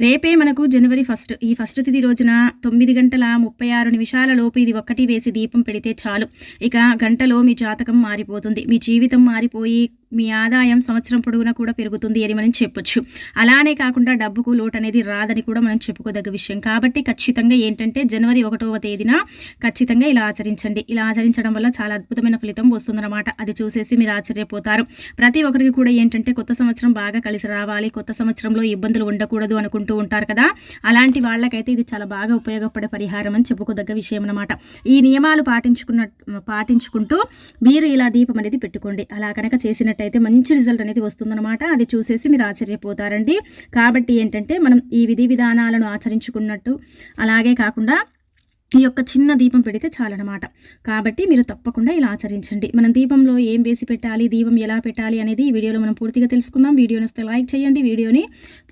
రేపే మనకు జనవరి ఫస్ట్. ఈ ఫస్ట్ తిది రోజున తొమ్మిది గంటల ముప్పై ఆరు నిమిషాల లోపు ఇది ఒక్కటి వేసి దీపం పెడితే చాలు. ఇక గంటలో మీ జాతకం మారిపోతుంది. మీ జీవితం మారిపోయి మీ ఆదాయం సంవత్సరం పొడవునా కూడా పెరుగుతుంది అని మనం చెప్పొచ్చు. అలానే కాకుండా డబ్బుకు లోటు అనేది రాదని కూడా మనం చెప్పుకోదగ్గ విషయం. కాబట్టి ఖచ్చితంగా ఏంటంటే జనవరి ఒకటవ తేదీన ఖచ్చితంగా ఇలా ఆచరించండి. ఇలా ఆచరించడం వల్ల చాలా అద్భుతమైన ఫలితం వస్తుందన్నమాట. అది చూసేసి మీరు ఆశ్చర్యపోతారు. ప్రతి ఒక్కరికి కూడా ఏంటంటే కొత్త సంవత్సరం బాగా కలిసి రావాలి. కొత్త సంవత్సరంలో ఇబ్బందులు ఉండకూడదు అనుకుంటూ ఉంటారు కదా. అలాంటి వాళ్ళకైతే ఇది చాలా బాగా ఉపయోగపడే పరిహారం అని చెప్పుకోదగ్గ విషయం అనమాట ఈ నియమాలు పాటించుకున్న పాటించుకుంటూ మీరు ఇలా దీపం అనేది పెట్టుకోండి. అలా కనుక చేసినట్టయితే మంచి రిజల్ట్ అనేది వస్తుందన్నమాట. అది చూసేసి మీరు ఆశ్చర్యపోతారండి. కాబట్టి ఏంటంటే మనం ఈ విధి విధానాలను ఆచరించుకున్నట్టు అలాగే కాకుండా ఈ యొక్క చిన్న దీపం పెడితే చాలన్నమాట. కాబట్టి మీరు తప్పకుండా ఇలా ఆచరించండి. మనం దీపంలో ఏం వేసి పెట్టాలి దీపం ఎలా పెట్టాలి అనేది ఈ వీడియోలో మనం పూర్తిగా తెలుసుకుందాం. వీడియోని వస్తే లైక్ చేయండి వీడియోని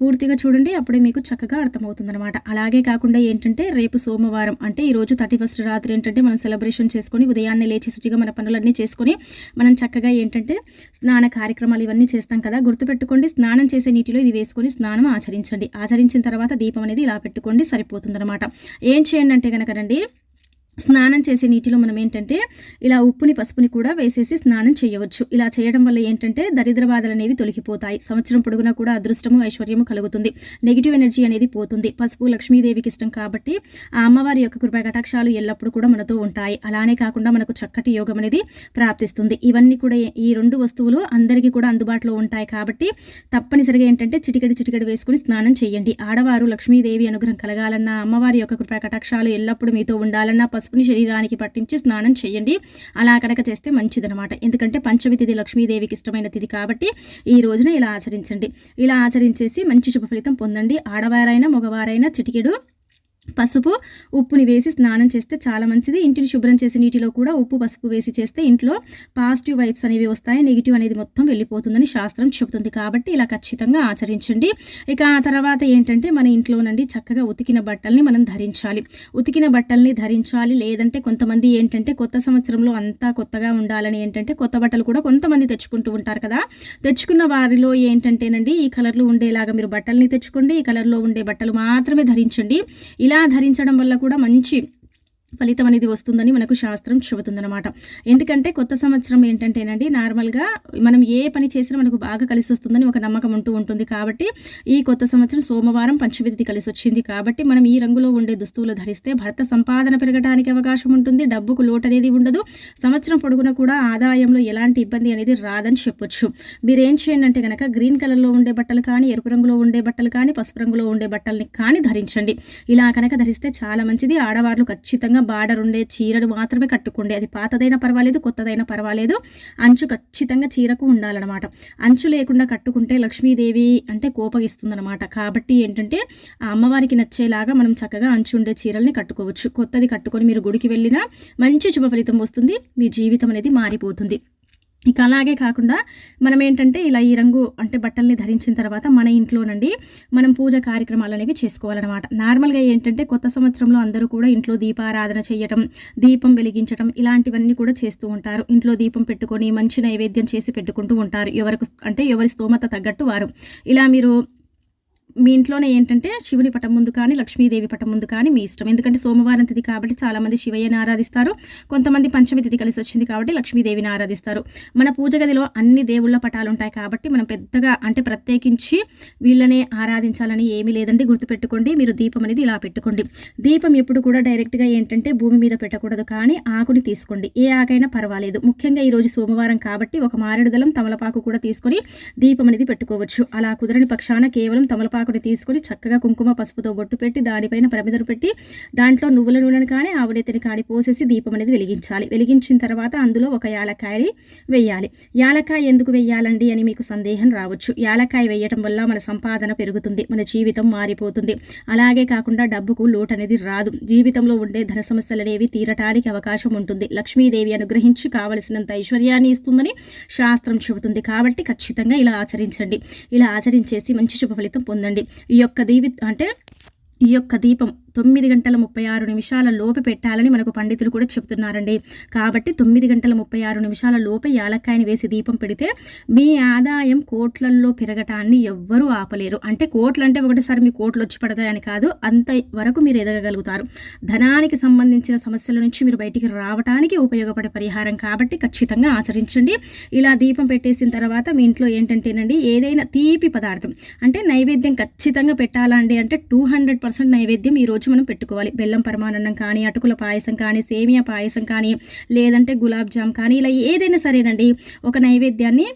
పూర్తిగా చూడండి అప్పుడే మీకు చక్కగా అర్థమవుతుందన్నమాట. అలాగే కాకుండా ఏంటంటే రేపు సోమవారం అంటే ఈ రోజు థర్టీ ఫస్ట్ రాత్రి ఏంటంటే మనం సెలబ్రేషన్ చేసుకొని ఉదయాన్నే లేచి శుచిగా మన పనులన్నీ చేసుకొని మనం చక్కగా ఏంటంటే స్నాన కార్యక్రమాలు ఇవన్నీ చేస్తాం కదా గుర్తుపెట్టుకోండి. స్నానం చేసే నీటిలో ఇది వేసుకొని స్నానం ఆచరించండి. ఆచరించిన తర్వాత దీపం అనేది ఇలా పెట్టుకోండి సరిపోతుందన్నమాట. ఏం చేయండి అంటే కనుక అండి స్నానం చేసే నీటిలో మనం ఏంటంటే ఇలా ఉప్పుని పసుపుని కూడా వేసేసి స్నానం చేయవచ్చు. ఇలా చేయడం వల్ల ఏంటంటే దరిద్ర బాధలు అనేవి తొలగిపోతాయి. సంవత్సరం పొడుగునా కూడా అదృష్టము ఐశ్వర్యము కలుగుతుంది. నెగిటివ్ ఎనర్జీ అనేది పోతుంది. పసుపు లక్ష్మీదేవికి ఇష్టం కాబట్టి ఆ అమ్మవారి యొక్క కృపా కటాక్షాలు ఎల్లప్పుడూ కూడా మనతో ఉంటాయి. అలానే కాకుండా మనకు చక్కటి యోగం అనేది ప్రాప్తిస్తుంది. ఇవన్నీ కూడా ఈ రెండు వస్తువులు అందరికీ కూడా అందుబాటులో ఉంటాయి కాబట్టి తప్పనిసరిగా ఏంటంటే చిటికడి చిటికడి వేసుకుని స్నానం చేయండి. ఆడవారు లక్ష్మీదేవి అనుగ్రహం కలగాలన్నా అమ్మవారి యొక్క కృపా కటాక్షాలు ఎల్లప్పుడూ మీతో ఉండాలన్నా పసుపుని శరీరానికి పట్టించి స్నానం చేయండి. అలా కనుక చేస్తే మంచిదనమాట ఎందుకంటే పంచమి తిథి లక్ష్మీదేవికి ఇష్టమైన తిథి కాబట్టి ఈ రోజున ఇలా ఆచరించండి. ఇలా ఆచరించేసి మంచి శుభ ఫలితం పొందండి. ఆడవారైనా మగవారైనా చిటికెడు పసుపు ఉప్పుని వేసి స్నానం చేస్తే చాలా మంచిది. ఇంటిని శుభ్రం చేసే నీటిలో కూడా ఉప్పు పసుపు వేసి చేస్తే ఇంట్లో పాజిటివ్ వైబ్స్ అనేవి వస్తాయి. నెగిటివ్ అనేది మొత్తం వెళ్ళిపోతుందని శాస్త్రం చెబుతుంది. కాబట్టి ఇలా ఖచ్చితంగా ఆచరించండి. ఇక ఆ తర్వాత ఏంటంటే మన ఇంట్లోనండి చక్కగా ఉతికిన బట్టల్ని మనం ధరించాలి. ఉతికిన బట్టల్ని ధరించాలి. లేదంటే కొంతమంది ఏంటంటే కొత్త సంవత్సరంలో అంతా కొత్తగా ఉండాలని ఏంటంటే కొత్త బట్టలు కూడా కొంతమంది తెచ్చుకుంటూ ఉంటారు కదా. తెచ్చుకున్న వారిలో ఏంటంటేనండి ఈ కలర్లో ఉండేలాగా మీరు బట్టల్ని తెచ్చుకోండి. ఈ కలర్లో ఉండే బట్టలు మాత్రమే ధరించండి. ఇలా ఇలా ధరించడం వల్ల కూడా మంచి ఫలితం అనేది వస్తుందని మనకు శాస్త్రం చెబుతుందనమాట ఎందుకంటే కొత్త సంవత్సరం ఏంటంటేనండి నార్మల్గా మనం ఏ పని చేసినా మనకు బాగా కలిసి వస్తుందని ఒక నమ్మకం ఉంటూ ఉంటుంది. కాబట్టి ఈ కొత్త సంవత్సరం సోమవారం పంచమితి కలిసి వచ్చింది. కాబట్టి మనం ఈ రంగులో ఉండే దుస్తువులు ధరిస్తే భర్త సంపాదన పెరగడానికి అవకాశం ఉంటుంది. డబ్బుకు లోటు అనేది ఉండదు. సంవత్సరం పొడుగున కూడా ఆదాయంలో ఎలాంటి ఇబ్బంది అనేది రాదని చెప్పొచ్చు. మీరు ఏం చేయండి అంటే కనుక గ్రీన్ కలర్లో ఉండే బట్టలు కానీ ఎరుపు రంగులో ఉండే బట్టలు కానీ పసుపు రంగులో ఉండే బట్టల్ని కానీ ధరించండి. ఇలా కనుక ధరిస్తే చాలా మంచిది. ఆడవాళ్ళు ఖచ్చితంగా బార్డర్ ఉండే చీరలు మాత్రమే కట్టుకోండి. అది పాతదైనా పర్వాలేదు కొత్తదైనా పర్వాలేదు. అంచు ఖచ్చితంగా చీరకు ఉండాలన్నమాట. అంచు లేకుండా కట్టుకుంటే లక్ష్మీదేవి అంటే కోపగిస్తుందన్నమాట. కాబట్టి ఏంటంటే ఆ అమ్మవారికి నచ్చేలాగా మనం చక్కగా అంచు ఉండే చీరల్ని కట్టుకోవచ్చు. కొత్తది కట్టుకొని మీరు గుడికి వెళ్ళినా మంచి శుభ ఫలితం వస్తుంది. మీ జీవితం అనేది మారిపోతుంది. ఇక అలాగే కాకుండా మనం ఏంటంటే ఇలా ఈ రంగు అంటే బట్టల్ని ధరించిన తర్వాత మన ఇంట్లోనండి మనం పూజ కార్యక్రమాలు అనేవి చేసుకోవాలన్నమాట. నార్మల్గా ఏంటంటే కొత్త సంవత్సరంలో అందరూ కూడా ఇంట్లో దీపారాధన చేయటం దీపం వెలిగించడం ఇలాంటివన్నీ కూడా చేస్తూ ఉంటారు. ఇంట్లో దీపం పెట్టుకొని మంచి నైవేద్యం చేసి పెట్టుకుంటూ ఉంటారు. ఎవరికి అంటే ఎవరి స్తోమత తగ్గట్టు వారు. ఇలా మీరు మీ ఇంట్లోనే ఏంటంటే శివుని పటం ముందు కానీ లక్ష్మీదేవి పటం ముందు కానీ మీ ఇష్టం. ఎందుకంటే సోమవారం తిథి కాబట్టి చాలామంది శివయ్యని ఆరాధిస్తారు. కొంతమంది పంచమి తిథి కలిసి వచ్చింది కాబట్టి లక్ష్మీదేవిని ఆరాధిస్తారు. మన పూజ గదిలో అన్ని దేవుళ్ళ పటాలు ఉంటాయి కాబట్టి మనం పెద్దగా అంటే ప్రత్యేకించి వీళ్ళనే ఆరాధించాలని ఏమీ లేదండి. గుర్తుపెట్టుకోండి మీరు దీపం అనేది ఇలా పెట్టుకోండి. దీపం ఎప్పుడు కూడా డైరెక్ట్గా ఏంటంటే భూమి మీద పెట్టకూడదు కానీ ఆకుని తీసుకోండి. ఏ ఆకైనా పర్వాలేదు. ముఖ్యంగా ఈరోజు సోమవారం కాబట్టి ఒక మారేడుదలం తమలపాకు కూడా తీసుకొని దీపం అనేది పెట్టుకోవచ్చు. అలా కుదరని పక్షాన కేవలం తమలపాకు ఆకుని తీసుకొని చక్కగా కుంకుమ పసుపుతో బొట్టు పెట్టి దానిపైన ప్రమిదలు పెట్టి దాంట్లో నువ్వుల నూనెను కానీ ఆవునెత్తని కానీ పోసేసి దీపం అనేది వెలిగించాలి. వెలిగించిన తర్వాత అందులో ఒక యాలకాయని వెయ్యాలి. యాలకాయ ఎందుకు వెయ్యాలండి అని మీకు సందేహం రావచ్చు. యాలకాయ వేయటం వల్ల మన సంపాదన పెరుగుతుంది మన జీవితం మారిపోతుంది. అలాగే కాకుండా డబ్బుకు లోటు అనేది రాదు. జీవితంలో ఉండే ధన సమస్యలు అనేవి తీరటానికి అవకాశం ఉంటుంది. లక్ష్మీదేవి అనుగ్రహించి కావలసినంత ఐశ్వర్యాన్ని ఇస్తుందని శాస్త్రం చెబుతుంది. కాబట్టి ఖచ్చితంగా ఇలా ఆచరించండి. ఇలా ఆచరించేసి మంచి శుభ ఫలితం పొందండి. ఈ యొక్క దీవి అంటే ఈ యొక్క దీపం తొమ్మిది గంటల ముప్పై ఆరు నిమిషాల లోపు పెట్టాలని మనకు పండితులు కూడా చెప్తున్నారండి. కాబట్టి తొమ్మిది గంటల ముప్పై ఆరు నిమిషాల లోపు యాలక్కాయని వేసి దీపం పెడితే మీ ఆదాయం కోట్లల్లో పెరగటాన్ని ఎవ్వరూ ఆపలేరు. అంటే కోట్లు అంటే ఒకటిసారి మీ కోట్లు వచ్చి పడతాయని కాదు అంత వరకు మీరు ఎదగగలుగుతారు. ధనానికి సంబంధించిన సమస్యల నుంచి మీరు బయటికి రావడానికి ఉపయోగపడే పరిహారం కాబట్టి ఖచ్చితంగా ఆచరించండి. ఇలా దీపం పెట్టేసిన తర్వాత మీ ఇంట్లో ఏంటంటేనండి ఏదైనా తీపి పదార్థం అంటే నైవేద్యం ఖచ్చితంగా పెట్టాలండి అంటే టూ హండ్రెడ్ పర్సెంట్ నైవేద్యం ఈరోజు మనం పెట్టుకోవాలి. బెల్లం పరమాన్నం కానీ అటుకుల పాయసం కానీ సేమియా పాయసం కానీ లేదంటే గులాబ్ జామ్ కానీ ఇలా ఏదైనా సరేనండి. ఒక నైవేద్యాన్ని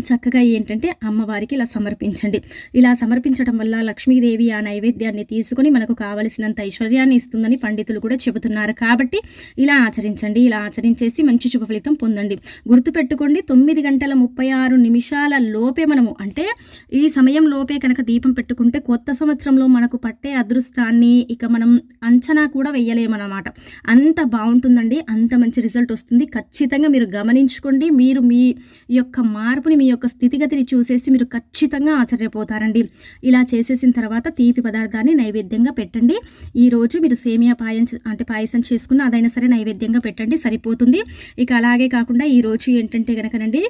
చక్కగా ఏంటంటే అమ్మవారికి ఇలా సమర్పించండి. ఇలా సమర్పించడం వల్ల లక్ష్మీదేవి ఆ నైవేద్యాన్ని తీసుకుని మనకు కావలసినంత ఐశ్వర్యాన్ని ఇస్తుందని పండితులు కూడా చెబుతున్నారు. కాబట్టి ఇలా ఆచరించండి ఇలా ఆచరించేసి మంచి శుభ ఫలితం పొందండి. గుర్తుపెట్టుకోండి తొమ్మిది గంటల ముప్పై ఆరు నిమిషాల లోపే మనము అంటే ఈ సమయం లోపే కనుక దీపం పెట్టుకుంటే కొత్త సంవత్సరంలో మనకు పట్టే అదృష్టాన్ని ఇక మనం అంచనా కూడా వెయ్యలేమన్నమాట. అంత బాగుంటుందండి అంత మంచి రిజల్ట్ వస్తుంది. ఖచ్చితంగా మీరు గమనించుకోండి మీరు మీ యొక్క మార్పుని మీ యొక్క స్థితిగతిని చూసేసి మీరు ఖచ్చితంగా ఆశ్చర్యపోతారండి. ఇలా చేసేసిన తర్వాత తీపి పదార్థాన్ని నైవేద్యంగా పెట్టండి. ఈరోజు మీరు సేమియా పాయం అంటే పాయసం చేసుకున్న అదైనా సరే నైవేద్యంగా పెట్టండి సరిపోతుంది. ఇక అలాగే కాకుండా ఈరోజు ఏంటంటే కనుకనండి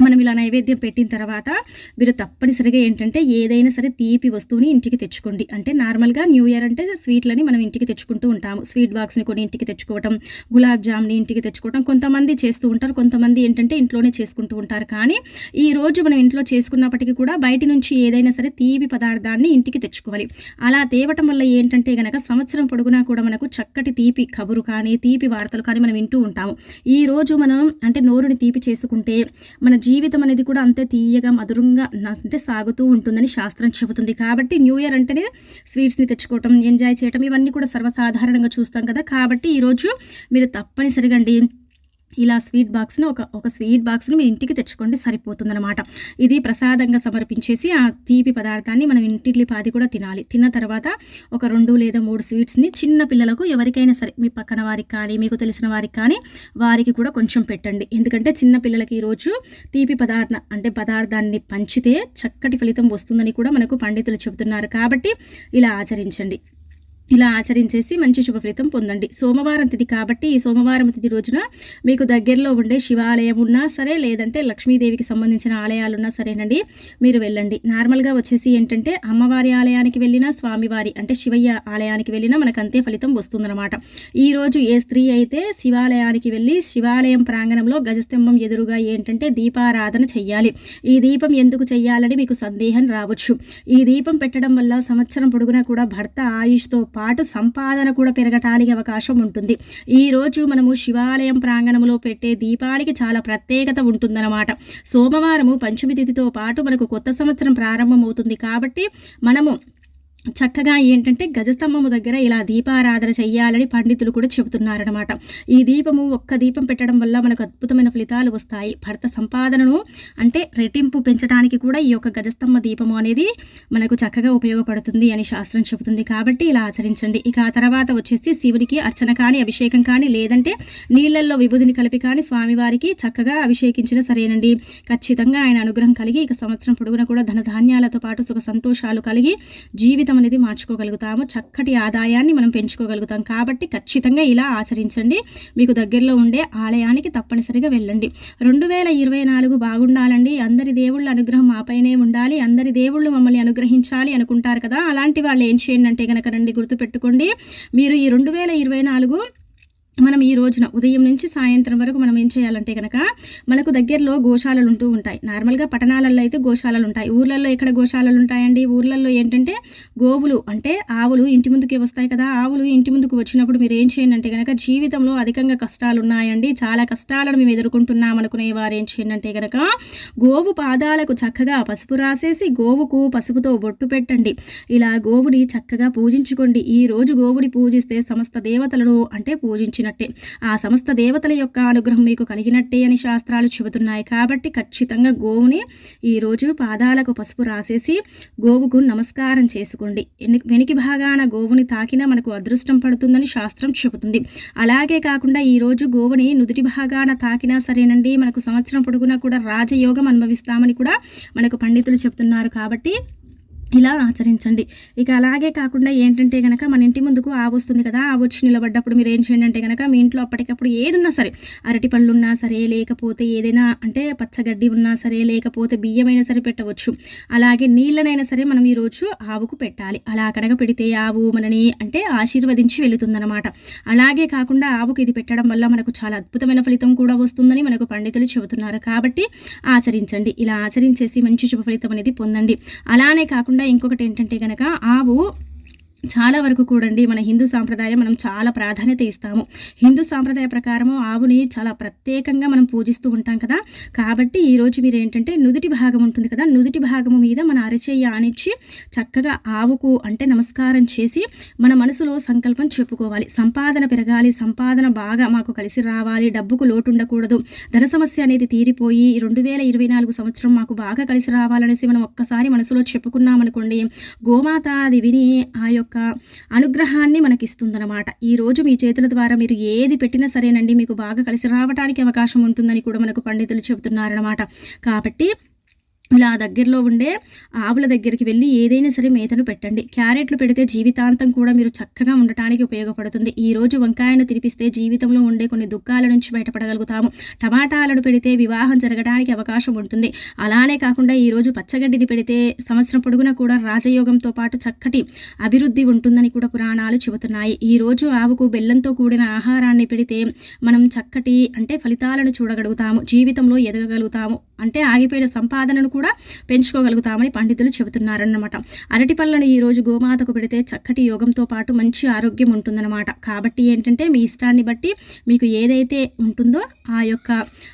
మనం ఇలా నైవేద్యం పెట్టిన తర్వాత మీరు తప్పనిసరిగా ఏంటంటే ఏదైనా సరే తీపి వస్తువుని ఇంటికి తెచ్చుకోండి. అంటే నార్మల్గా న్యూ ఇయర్ అంటే స్వీట్లని మనం ఇంటికి తెచ్చుకుంటూ ఉంటాము. స్వీట్ బాక్స్ని కొన్ని ఇంటికి తెచ్చుకోవటం గులాబ్ జామ్ని ఇంటికి తెచ్చుకోవటం కొంతమంది చేస్తూ ఉంటారు. కొంతమంది ఏంటంటే ఇంట్లోనే చేసుకుంటూ ఉంటారు. కానీ ఈ రోజు మనం ఇంట్లో చేసుకున్నప్పటికీ కూడా బయట నుంచి ఏదైనా సరే తీపి పదార్థాన్ని ఇంటికి తెచ్చుకోవాలి. అలా తేవటం వల్ల ఏంటంటే గనక సంవత్సరం పొడుగునా కూడా మనకు చక్కటి తీపి కబురు కానీ తీపి వార్తలు కానీ మనం వింటూ ఉంటాము. ఈ రోజు మనం అంటే నోరుని తీపి చేసుకుంటే మన జీవితం అనేది కూడా అంతే తీయగా మధురంగా అంటే సాగుతూ ఉంటుందని శాస్త్రం చెబుతుంది. కాబట్టి న్యూ ఇయర్ అంటేనే స్వీట్స్ని తెచ్చుకోవటం ఎంజాయ్ చేయటం ఇవన్నీ కూడా సర్వసాధారణంగా చూస్తాం కదా. కాబట్టి ఈరోజు మీరు తప్పనిసరిగా అండి ఇలా స్వీట్ బాక్స్ని ఒక ఒక స్వీట్ బాక్స్ని మీ ఇంటికి తెచ్చుకోండి సరిపోతుందన్నమాట. ఇది ప్రసాదంగా సమర్పించేసి ఆ తీపి పదార్థాన్ని మనం ఇంటిల్లి పాది కూడా తినాలి. తిన్న తర్వాత ఒక రెండు లేదా మూడు స్వీట్స్ని చిన్న పిల్లలకు ఎవరికైనా సరే మీ పక్కన వారికి కానీ మీకు తెలిసిన వారికి కానీ వారికి కూడా కొంచెం పెట్టండి. ఎందుకంటే చిన్న పిల్లలకి ఈరోజు తీపి పదార్థ అంటే పదార్థాన్ని పంచితే చక్కటి ఫలితం వస్తుందని కూడా మనకు పండితులు చెబుతున్నారు. కాబట్టి ఇలా ఆచరించండి. ఇలా ఆచరించేసి మంచి శుభ ఫలితం పొందండి. సోమవారం తిథి కాబట్టి ఈ సోమవారం తిథి రోజున మీకు దగ్గరలో ఉండే శివాలయం ఉన్నా సరే లేదంటే లక్ష్మీదేవికి సంబంధించిన ఆలయాలు ఉన్నా సరేనండి మీరు వెళ్ళండి. నార్మల్గా వచ్చేసి ఏంటంటే అమ్మవారి ఆలయానికి వెళ్ళినా స్వామివారి అంటే శివయ్య ఆలయానికి వెళ్ళినా మనకు అంతే ఫలితం వస్తుందన్నమాట. ఈరోజు ఏ స్త్రీ అయితే శివాలయానికి వెళ్ళి శివాలయం ప్రాంగణంలో గజస్తంభం ఎదురుగా ఏంటంటే దీపారాధన చెయ్యాలి. ఈ దీపం ఎందుకు చెయ్యాలని మీకు సందేహం రావచ్చు. ఈ దీపం పెట్టడం వల్ల సంవత్సరం పొడుగునా కూడా భర్త ఆయుష్తో పాటు సంపాదన కూడా పెరగటానికి అవకాశం ఉంటుంది. ఈరోజు మనము శివాలయం ప్రాంగణంలో పెట్టే దీపానికి చాలా ప్రత్యేకత ఉంటుందన్నమాట. సోమవారము పంచమి తిథితో పాటు మనకు కొత్త సంవత్సరం ప్రారంభమవుతుంది కాబట్టి మనము చక్కగా ఏంటంటే గజస్తంభము దగ్గర ఇలా దీపారాధన చెయ్యాలని పండితులు కూడా చెబుతున్నారనమాట ఈ దీపము ఒక్క దీపం పెట్టడం వల్ల మనకు అద్భుతమైన ఫలితాలు వస్తాయి. భర్త సంపాదనను అంటే రెట్టింపు పెంచడానికి కూడా ఈ యొక్క గజస్తంభ దీపము అనేది మనకు చక్కగా ఉపయోగపడుతుంది అని శాస్త్రం చెబుతుంది. కాబట్టి ఇలా ఆచరించండి. ఇక ఆ తర్వాత వచ్చేసి శివునికి అర్చన కానీ అభిషేకం కానీ లేదంటే నీళ్ళల్లో విభూదిని కలిపి కానీ స్వామివారికి చక్కగా అభిషేకించిన సరేనండి. ఖచ్చితంగా ఆయన అనుగ్రహం కలిగి ఇక సంవత్సరం పొడుగున కూడా ధనధాన్యాలతో పాటు సుఖ సంతోషాలు కలిగి జీవితం జీవితం అనేది మార్చుకోగలుగుతాము. చక్కటి ఆదాయాన్ని మనం పెంచుకోగలుగుతాం. కాబట్టి ఖచ్చితంగా ఇలా ఆచరించండి. మీకు దగ్గరలో ఉండే ఆలయానికి తప్పనిసరిగా వెళ్ళండి. రెండు వేల ఇరవై నాలుగు బాగుండాలండి. అందరి దేవుళ్ళ అనుగ్రహం మాపైనే ఉండాలి. అందరి దేవుళ్ళు మమ్మల్ని అనుగ్రహించాలి అనుకుంటారు కదా. అలాంటి వాళ్ళు ఏం చేయండి అంటే కనుక రండి గుర్తుపెట్టుకోండి. మీరు ఈ రెండు వేల ఇరవై నాలుగు మనం ఈ రోజున ఉదయం నుంచి సాయంత్రం వరకు మనం ఏం చేయాలంటే కనుక మనకు దగ్గరలో గోశాలలు ఉంటూ ఉంటాయి. నార్మల్గా పట్టణాలలో అయితే గోశాలలు ఉంటాయి. ఊర్లలో ఎక్కడ గోశాలలు ఉంటాయండి? ఊర్లలో ఏంటంటే గోవులు అంటే ఆవులు ఇంటి ముందుకే వస్తాయి కదా. ఆవులు ఇంటి ముందుకు వచ్చినప్పుడు మీరు ఏం చేయండి అంటే కనుక జీవితంలో అధికంగా కష్టాలు ఉన్నాయండి. చాలా కష్టాలను మేము ఎదుర్కొంటున్నాం అనుకునే వారు ఏం చేయండి అంటే కనుక గోవు పాదాలకు చక్కగా పసుపు రాసేసి గోవుకు పసుపుతో బొట్టు పెట్టండి. ఇలా గోవుని చక్కగా పూజించుకోండి. ఈ రోజు గోవుని పూజిస్తే సమస్త దేవతలను అంటే పూజించిన కలిగినట్టే ఆ సమస్త దేవతల యొక్క అనుగ్రహం మీకు కలిగినట్టే అని శాస్త్రాలు చెబుతున్నాయి. కాబట్టి ఖచ్చితంగా గోవుని ఈరోజు పాదాలకు పసుపు రాసేసి గోవుకు నమస్కారం చేసుకోండి. వెనికి భాగాన గోవుని తాకినా మనకు అదృష్టం పడుతుందని శాస్త్రం చెబుతుంది. అలాగే కాకుండా ఈరోజు గోవుని నుదుటి భాగాన తాకినా సరేనండి. మనకు సంవత్సరం పొడుగునా కూడా రాజయోగం అనుభవిస్తామని కూడా మనకు పండితులు చెబుతున్నారు. కాబట్టి ఇలా ఆచరించండి. ఇక అలాగే కాకుండా ఏంటంటే కనుక మన ఇంటి ముందుకు ఆవు వస్తుంది కదా ఆవు వచ్చి నిలబడ్డప్పుడు మీరు ఏం చేయండి అంటే కనుక మీ ఇంట్లో అప్పటికప్పుడు ఏదున్నా సరే అరటి పళ్ళు ఉన్నా సరే లేకపోతే ఏదైనా అంటే పచ్చగడ్డి ఉన్నా సరే లేకపోతే బియ్యమైనా సరే పెట్టవచ్చు. అలాగే నీళ్ళనైనా సరే మనం ఈరోజు ఆవుకు పెట్టాలి. అలా కనుక పెడితే ఆవు మనని అంటే ఆశీర్వదించి వెళుతుందన్నమాట. అలాగే కాకుండా ఆవుకు ఇది పెట్టడం వల్ల మనకు చాలా అద్భుతమైన ఫలితం కూడా వస్తుందని మనకు పండితులు చెబుతున్నారు. కాబట్టి ఆచరించండి. ఇలా ఆచరించేసి మంచి శుభ ఫలితం అనేది పొందండి. అలానే కాకుండా ఇంకొకటి ఏంటంటే కనుక ఆవు చాలా వరకు కూడండి మన హిందూ సాంప్రదాయం మనం చాలా ప్రాధాన్యత ఇస్తాము. హిందూ సాంప్రదాయ ప్రకారము ఆవుని చాలా ప్రత్యేకంగా మనం పూజిస్తూ ఉంటాం కదా. కాబట్టి ఈరోజు మీరు ఏంటంటే నుదుటి భాగం ఉంటుంది కదా. నుదుటి భాగము మీద మన అరచేయ ఆనిచ్చి చక్కగా ఆవుకు అంటే నమస్కారం చేసి మన మనసులో సంకల్పం చెప్పుకోవాలి. సంపాదన పెరగాలి. సంపాదన బాగా మాకు కలిసి రావాలి. డబ్బుకు లోటు ఉండకూడదు. ధన సమస్య అనేది తీరిపోయి రెండు వేల ఇరవై నాలుగు సంవత్సరం మాకు బాగా కలిసి రావాలనేసి మనం ఒక్కసారి మనసులో చెప్పుకున్నామనుకోండి గోమాత అది విని ఆ యొక్క అనుగ్రహాన్ని మనకిస్తుందన్నమాట. ఈరోజు మీ చేతుల ద్వారా మీరు ఏది పెట్టినా సరేనండి మీకు బాగా కలిసి రావడానికి అవకాశం ఉంటుందని కూడా మనకు పండితులు చెబుతున్నారనమాట కాబట్టి ఇలా దగ్గరలో ఉండే ఆవుల దగ్గరికి వెళ్ళి ఏదైనా సరే మేతను పెట్టండి. క్యారెట్లు పెడితే జీవితాంతం కూడా మీరు చక్కగా ఉండటానికి ఉపయోగపడుతుంది. ఈ రోజు వంకాయను తినిపిస్తే జీవితంలో ఉండే కొన్ని దుఃఖాల నుంచి బయటపడగలుగుతాము. టమాటాలను పెడితే వివాహం జరగడానికి అవకాశం ఉంటుంది. అలానే కాకుండా ఈరోజు పచ్చగడ్డిని పెడితే సంవత్సరం పొడుగున కూడా రాజయోగంతో పాటు చక్కటి అభివృద్ధి ఉంటుందని కూడా పురాణాలు చెబుతున్నాయి. ఈ రోజు ఆవుకు బెల్లంతో కూడిన ఆహారాన్ని పెడితే మనం చక్కటి అంటే ఫలితాలను చూడగలుగుతాము. జీవితంలో ఎదగగలుగుతాము. అంటే ఆగిపోయిన సంపాదనను కూడా పెంచుకోగలుగుతామని పండితులు చెబుతున్నారన్నమాట. అరటి పళ్ళను ఈరోజు గోమాతకు పెడితే చక్కటి యోగంతో పాటు మంచి ఆరోగ్యం ఉంటుందన్నమాట. కాబట్టి ఏంటంటే మీ ఇష్టాన్ని బట్టి మీకు ఏదైతే ఉంటుందో ఆ యొక్క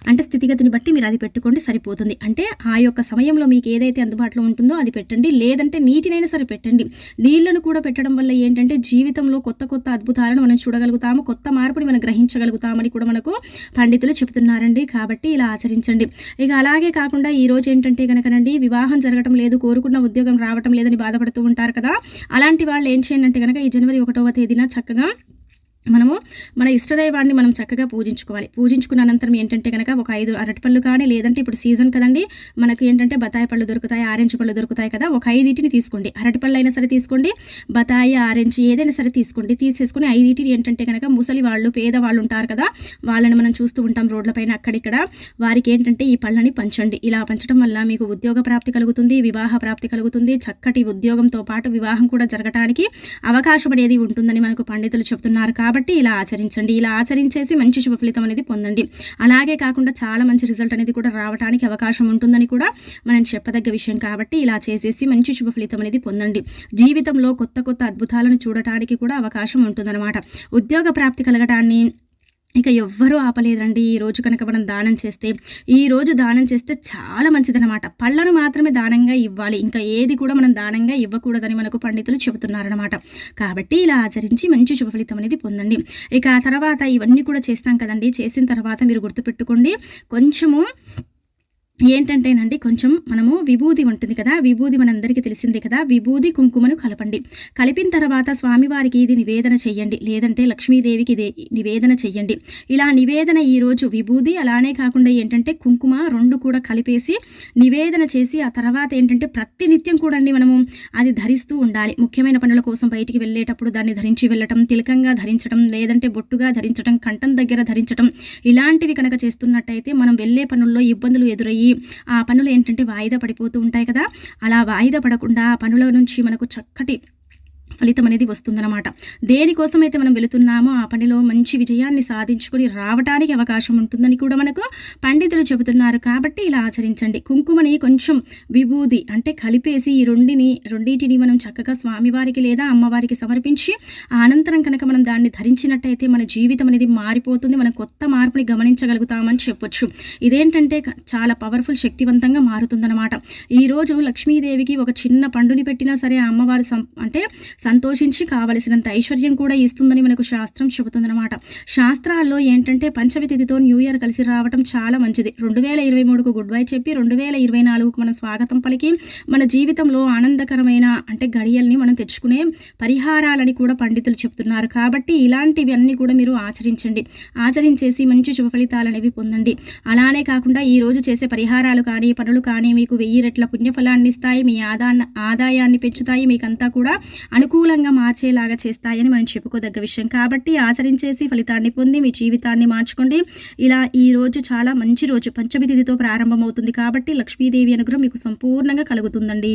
అంటే స్థితిగతిని బట్టి మీరు అది పెట్టుకోండి సరిపోతుంది. అంటే ఆ యొక్క సమయంలో మీకు ఏదైతే అందుబాటులో ఉంటుందో అది పెట్టండి. లేదంటే నీటినైనా సరే పెట్టండి. నీళ్ళను కూడా పెట్టడం వల్ల ఏంటంటే జీవితంలో కొత్త కొత్త అద్భుతాలను మనం చూడగలుగుతాము కొత్త మార్పుని మనం గ్రహించగలుగుతామని కూడా మనకు పండితులు చెబుతున్నారండి. కాబట్టి ఇలా ఆచరించండి. ఇక అలా అలాగే కాకుండా ఈ రోజు ఏంటంటే కనుకనండి వివాహం జరగటం లేదు కోరుకున్న ఉద్యోగం రావటం లేదని బాధపడుతూ ఉంటారు కదా. అలాంటి వాళ్ళు ఏం చేయండి అంటే కనుక ఈ జనవరి ఒకటవ తేదీన చక్కగా మనము మన ఇష్టదైవాన్ని మనం చక్కగా పూజించుకోవాలి. పూజించుకున్న అనంతరం ఏంటంటే కనుక ఒక ఐదు అరటిపళ్ళు కానీ లేదంటే ఇప్పుడు సీజన్ కదండి మనకి ఏంటంటే బతాయి పళ్ళు దొరుకుతాయి ఆరెంజ్ పళ్ళు దొరుకుతాయి కదా ఒక ఐదింటిని తీసుకోండి. అరటిపళ్ళు అయినా సరే తీసుకోండి బతాయి ఆరెంజ్ ఏదైనా సరే తీసుకోండి. తీసేసుకుని ఐదింటిని ఏంటంటే కనుక ముసలి వాళ్ళు పేదవాళ్ళు ఉంటారు కదా వాళ్ళని మనం చూస్తూ ఉంటాం రోడ్లపైన అక్కడిక్కడ. వారికి ఏంటంటే ఈ పళ్ళని పంచండి. ఇలా పంచడం వల్ల మీకు ఉద్యోగ ప్రాప్తి కలుగుతుంది వివాహ ప్రాప్తి కలుగుతుంది. చక్కటి ఉద్యోగంతో పాటు వివాహం కూడా జరగటానికి అవకాశం అనేది ఉంటుందని మనకు పండితులు చెప్తున్నారు. కాబట్టి కాబట్టి ఇలా ఆచరించండి. ఇలా ఆచరించేసి మంచి శుభ ఫలితం అనేది పొందండి. అలాగే కాకుండా చాలా మంచి రిజల్ట్ అనేది కూడా రావడానికి అవకాశం ఉంటుందని కూడా మనం చెప్పదగ్గ విషయం కాబట్టి ఇలా చేసేసి మంచి శుభ ఫలితం అనేది పొందండి. జీవితంలో కొత్త కొత్త అద్భుతాలను చూడటానికి కూడా అవకాశం ఉంటుందన్నమాట. ఉద్యోగ ప్రాప్తి కలగటాన్ని ఇక ఎవ్వరూ ఆపలేదండి. ఈ రోజు కనుక మనం దానం చేస్తే ఈ రోజు దానం చేస్తే చాలా మంచిదన్నమాట. పళ్ళను మాత్రమే దానంగా ఇవ్వాలి. ఇంకా ఏది కూడా మనం దానంగా ఇవ్వకూడదని మనకు పండితులు చెబుతున్నారనమాట కాబట్టి ఇలా ఆచరించి మంచి శుభ ఫలితం అనేది పొందండి. ఇక ఆ తర్వాత ఇవన్నీ కూడా చేస్తాం కదండి. చేసిన తర్వాత మీరు గుర్తుపెట్టుకోండి. కొంచెము ఏంటంటేనండి కొంచెం మనము విభూది ఉంటుంది కదా విభూది మనందరికీ తెలిసిందే కదా విభూది కుంకుమను కలపండి. కలిపిన తర్వాత స్వామివారికి ఇది నివేదన చెయ్యండి లేదంటే లక్ష్మీదేవికి ఇది నివేదన చెయ్యండి. ఇలా నివేదన ఈరోజు విభూది అలానే కాకుండా ఏంటంటే కుంకుమ రెండు కూడా కలిపేసి నివేదన చేసి ఆ తర్వాత ఏంటంటే ప్రతి నిత్యం కూడా అండి మనము అది ధరిస్తూ ఉండాలి. ముఖ్యమైన పనుల కోసం బయటికి వెళ్ళేటప్పుడు దాన్ని ధరించి వెళ్ళటం తిలకంగా ధరించడం లేదంటే బొట్టుగా ధరించడం కంఠం దగ్గర ధరించడం ఇలాంటివి కనుక చేస్తున్నట్టయితే మనం వెళ్ళే పనుల్లో ఇబ్బందులు ఎదురయ్యి ఆ పనులు ఏంటంటే వాయిదా పడిపోతూ ఉంటాయి కదా. అలా వాయిదా పడకుండా ఆ పనుల నుంచి మనకు చక్కటి ఫలితం అనేది వస్తుందన్నమాట. దేనికోసమైతే మనం వెళుతున్నామో ఆ పనిలో మంచి విజయాన్ని సాధించుకొని రావడానికి అవకాశం ఉంటుందని కూడా మనకు పండితులు చెబుతున్నారు. కాబట్టి ఇలా ఆచరించండి. కుంకుమని కొంచెం విభూది అంటే కలిపేసి ఈ రెండిని రెండింటిని మనం చక్కగా స్వామివారికి లేదా అమ్మవారికి సమర్పించి అనంతరం కనుక మనం దాన్ని ధరించినట్టయితే మన జీవితం అనేది మారిపోతుంది. మనం కొత్త మార్పుని గమనించగలుగుతామని చెప్పొచ్చు. ఇదేంటంటే చాలా పవర్ఫుల్ శక్తివంతంగా మారుతుందన్నమాట. ఈరోజు లక్ష్మీదేవికి ఒక చిన్న పండుని పెట్టినా సరే అమ్మవారు అంటే సంతోషించి కావలసినంత ఐశ్వర్యం కూడా ఇస్తుందని మనకు శాస్త్రం చెబుతుందన్నమాట. శాస్త్రాల్లో ఏంటంటే పంచమి తిథితో న్యూ ఇయర్ కలిసి రావటం చాలా మంచిది. రెండు వేల ఇరవై మూడుకు గుడ్ బై చెప్పి రెండు వేల ఇరవై నాలుగుకు మనం స్వాగతం పలికి మన జీవితంలో ఆనందకరమైన అంటే గడియల్ని మనం తెచ్చుకునే పరిహారాలని కూడా పండితులు చెప్తున్నారు కాబట్టి ఇలాంటివన్నీ కూడా మీరు ఆచరించండి. ఆచరించేసి మంచి శుభ ఫలితాలు అనేవి పొందండి. అలానే కాకుండా ఈ రోజు చేసే పరిహారాలు కానీ పనులు కానీ మీకు వెయ్యి రెట్ల పుణ్యఫలాన్ని ఇస్తాయి. మీ ఆదా ఆదాయాన్ని పెంచుతాయి. మీకంతా కూడా అనుకూలంగా మార్చేలాగా చేస్తాయని మనం చెప్పుకోదగ్గ విషయం. కాబట్టి ఆచరించేసి ఫలితాన్ని పొంది మీ జీవితాన్ని మార్చుకోండి. ఇలా ఈ రోజు చాలా మంచి రోజు. పంచమి తిథితో ప్రారంభమవుతుంది కాబట్టి లక్ష్మీదేవి అనుగ్రహం మీకు సంపూర్ణంగా కలుగుతుందండి.